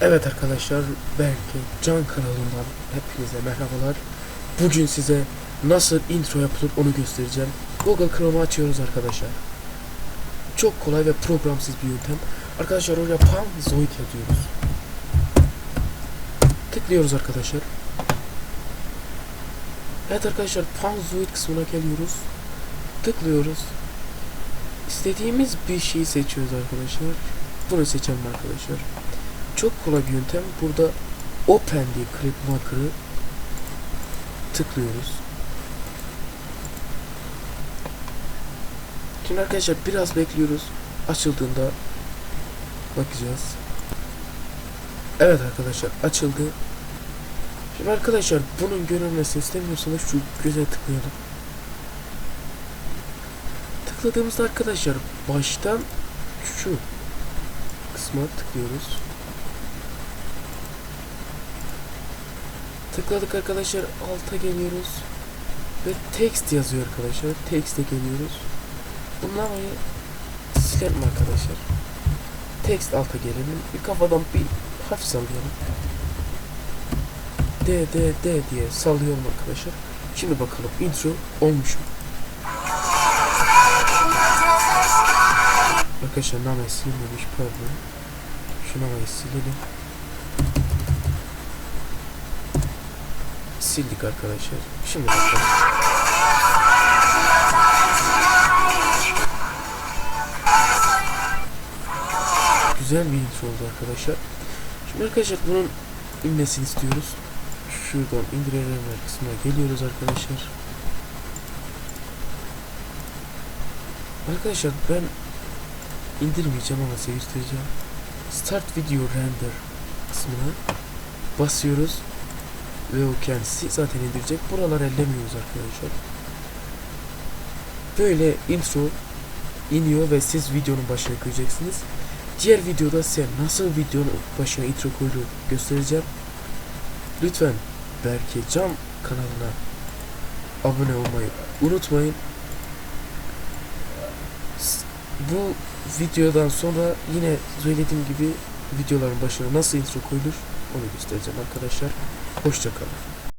Evet arkadaşlar, belki Can kanalından hepinize merhabalar. Bugün size nasıl intro yapılır onu göstereceğim. Google Chrome'u açıyoruz arkadaşlar. Çok kolay ve programsız bir yöntem. Arkadaşlar oraya Panzoid yazıyoruz. Tıklıyoruz arkadaşlar. Evet arkadaşlar Panzoid kısmına geliyoruz. Tıklıyoruz. İstediğimiz bir şeyi seçiyoruz arkadaşlar. Bunu seçelim arkadaşlar. Çok kolay bir yöntem. Burada Open diye clip marker'ı tıklıyoruz. Şimdi arkadaşlar biraz bekliyoruz. Açıldığında bakacağız. Evet arkadaşlar açıldı. Şimdi arkadaşlar bunun görünmesini istemiyorsanız şu göze tıklayalım. Tıkladığımızda arkadaşlar baştan şu kısma tıklıyoruz. Tıkladık arkadaşlar alta geliyoruz. Ve text yazıyor arkadaşlar text'e geliyoruz. Bunlamayı silelim arkadaşlar. Text alta gelelim. Bir kafadan bir hafif sallayalım D D D diye sallıyorum arkadaşlar. Şimdi bakalım intro olmuş mu? Arkadaşlar namayı silmemiş pardon. Şu namayı silelim sildik arkadaşlar. Şimdi bakalım. Güzel bir intro oldu arkadaşlar. Şimdi arkadaşlar bunun inmesini istiyoruz. Şuradan indirelim kısmına geliyoruz arkadaşlar. Arkadaşlar ben indirmeyeceğim ama size göstereceğim. Start video render kısmına basıyoruz kendisi zaten indirecek. Buralar ellemiyoruz arkadaşlar. Böyle intro iniyor ve siz videonun başına göreceksiniz. Diğer videoda size nasıl videonun başına intro koyduğu göstereceğim. Lütfen Berke Cam kanalına abone olmayı unutmayın. Bu videodan sonra yine söylediğim gibi videoların başına nasıl intro koyulur onu göstereceğim arkadaşlar. Hoşçakalın.